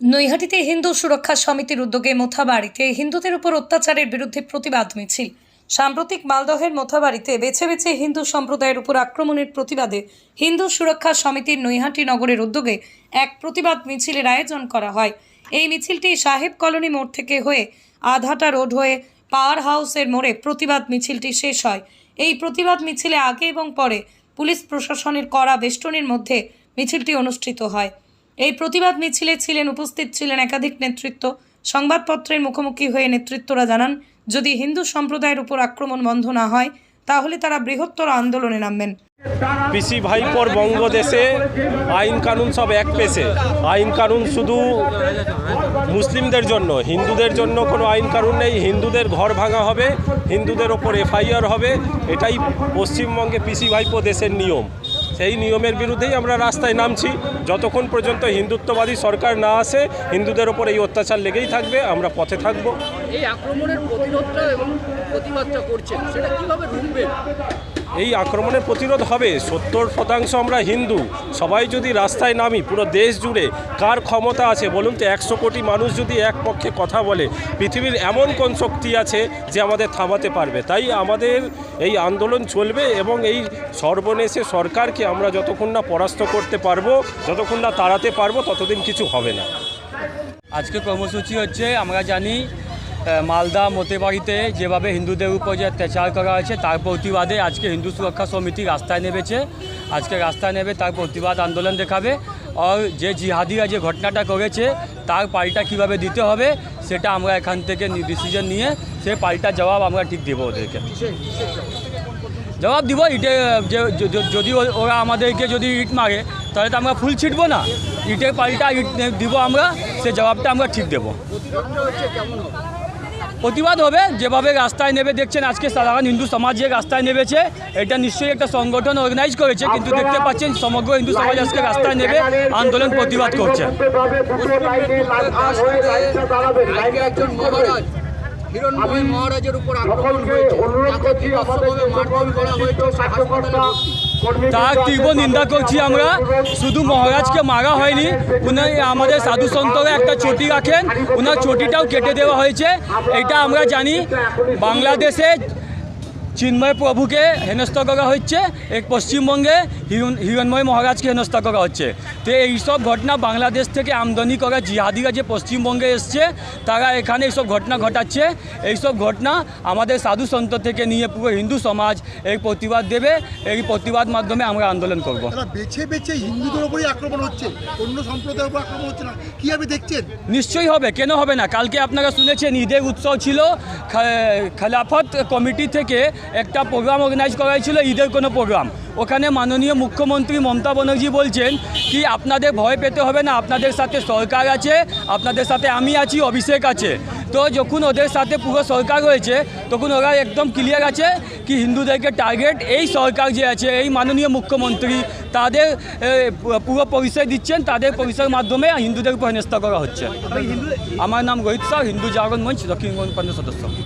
নৈহাটিতে হিন্দু সুরক্ষা সমিতির উদ্যোগে মোথাবাড়িতে হিন্দুদের উপর অত্যাচারের বিরুদ্ধে প্রতিবাদ মিছিল। সাম্প্রতিক মালদহের মোথাবাড়িতে বেছে বেছে হিন্দু সম্প্রদায়ের উপর আক্রমণের প্রতিবাদে হিন্দু সুরক্ষা সমিতির নৈহাটি নগরের উদ্যোগে এক প্রতিবাদ মিছিলের আয়োজন করা হয়। এই মিছিলটি সাহেব কলোনি মোড় থেকে হয়ে আধাটা রোড হয়ে পাওয়ার হাউসের মোড়ে প্রতিবাদ মিছিলটি শেষ হয়। এই প্রতিবাদ মিছিলে আগে এবং পরে পুলিশ প্রশাসনের কড়া বেষ্টনীর মধ্যে মিছিলটি অনুষ্ঠিত হয়। এই প্রতিবাদ মিছিলে ছিলেন, উপস্থিত ছিলেন একাধিক নেতৃত্ব। সংবাদপত্রের মুখোমুখি হয়ে নেতৃত্বরা জানান, যদি হিন্দু সম্প্রদায়ের উপর আক্রমণ বন্ধ না হয়, তাহলে তারা বৃহত্তর আন্দোলনে নামবেন। পিসি ভাইপোর বঙ্গদেশে আইন কানুন সব এক পেশে আইন কানুন শুধু মুসলিমদের জন্য, হিন্দুদের জন্য কোনো আইন কানুন নেই। হিন্দুদের ঘর ভাঙা হবে, হিন্দুদের ওপর এফআইআর হবে। এটাই পশ্চিমবঙ্গে পিসি ভাইপো দেশের নিয়ম। সেই নিয়মের বিরুদ্ধেই আমরা রাস্তায় নামছি। যতক্ষণ পর্যন্ত হিন্দুত্ববাদী সরকার না আসে, হিন্দুদের ওপর এই অত্যাচার লেগেই থাকবে, আমরা পথে থাকব। এই আক্রমণের প্রতিরোধটা এবং প্রতিবাদটা করছেন, সেটা কীভাবে রুখবেন? এই আক্রমণের প্রতিরোধ হবে। সত্তর শতাংশ আমরা হিন্দু। সবাই যদি রাস্তায় নামি, পুরো দেশ জুড়ে কার ক্ষমতা আছে? বলুন তো, একশো কোটি মানুষ যদি এক পক্ষে কথা বলে, পৃথিবীর এমন কোন শক্তি আছে যে আমাদের থামাতে পারবে? তাই আমাদের এই আন্দোলন চলবে এবং এই সর্বনেশে সরকারকে আমরা যতক্ষণ না পরাস্ত করতে পারব, যতক্ষণ না তাড়াতে পারব, ততদিন কিছু হবে না। আজকে কর্মসূচি হচ্ছে, আমরা জানি মালদা মতেবাড়িতে যেভাবে হিন্দুদের উপর যে অত্যাচার করা হয়েছে, তার প্রতিবাদে আজকে হিন্দু সুরক্ষা সমিতি রাস্তায় নেমেছে। আজকে রাস্তায় নেবে তার প্রতিবাদ আন্দোলন দেখাবে আর যে জিহাদিরা যে ঘটনাটা করেছে, তার পাল্টা কীভাবে দিতে হবে, সেটা আমরা এখান থেকে ডিসিশন নিয়ে সে পাল্টা জবাব আমরা ঠিক দেবো ওদেরকে। জবাব দিব ইটে যদি ওরা আমাদেরকে যদি ইট মারে, তাহলে তো আমরা ফুল ছিটবো না। ইটের পাল্টা ইট দিব আমরা, সে জবাবটা আমরা ঠিক দেবো প্রতিরোধটা হচ্ছে কেমন হবে প্রতিবাদ হবে যেভাবে রাস্তায় নেবে দেখছেন আজকে সাধারণ হিন্দু সমাজ যে রাস্তায় নেমেছে এটা নিশ্চয়ই একটা সংগঠন অর্গানাইজ করেছে কিন্তু দেখতে পাচ্ছেন সমগ্র হিন্দু সমাজ আজকে রাস্তায় নেবে আন্দোলন প্রতিবাদ করছে। একজন মহারাজ হিরণময় মহারাজের উপর আক্রমণ হয়েছে। তাকে বিভৎসভাবে মারধর করা হয়েছে সে হাসপাতালে ভর্তি তার তীব্র নিন্দা করছি আমরা। শুধু মহারাজকে মারা হয়নি উনি আমাদের সাধু সন্তরা একটা চটি রাখেন ওনার চটিটাও কেটে দেওয়া হয়েছে। এটা আমরা জানি বাংলাদেশে চিন্ময় প্রভুকে হেনস্থা করা হচ্ছে এক পশ্চিমবঙ্গে হিরণ হিরণময় মহারাজকে হেনস্থা করা হচ্ছে। তো এইসব ঘটনা বাংলাদেশ থেকে আমদানি করা জিহাদিরা যে পশ্চিমবঙ্গে এসছে তারা এখানে এইসব ঘটনা ঘটাচ্ছে। এইসব ঘটনা আমাদের সাধু সন্ত থেকে নিয়ে পুরো হিন্দু সমাজ এই প্রতিবাদ দেবে। এই প্রতিবাদ মাধ্যমে আমরা আন্দোলন করব। বেছে বেছে হিন্দুদের উপরই আক্রমণ হচ্ছে অন্য সম্প্রদায়ের উপর আক্রমণ হচ্ছে না। কীভাবে দেখছেন? নিশ্চয়ই হবে কেন হবে না? কালকে আপনারা শুনেছেন ঈদের উৎসব ছিল খেলাফত কমিটি থেকে একটা প্রোগ্রাম অর্গানাইজ করা হয়েছিল ঈদের কোনো প্রোগ্রাম ওখানে মাননীয় মুখ্যমন্ত্রী মমতা ব্যানার্জি বলছেন কি আপনাদের ভয় পেতে হবে না আপনাদের সাথে সরকার আছে আপনাদের সাথে আমি আছি অভিষেক আছে। তো যখন ওদের সাথে পুরো সরকার রয়েছে তখন ওরা একদম ক্লিয়ার আছে কি হিন্দুদেরকে টার্গেট এই সরকার যে আছে এই মাননীয় মুখ্যমন্ত্রী তাদের পুরো পরিচয় দিচ্ছেন তাদের পরিচয়ের মাধ্যমে হিন্দুদের উপর হেনস্থা করা হচ্ছে। আমার নাম রোহিত শাহ হিন্দু জাগরণ মঞ্চ দক্ষিণবঙ্গ সদস্য।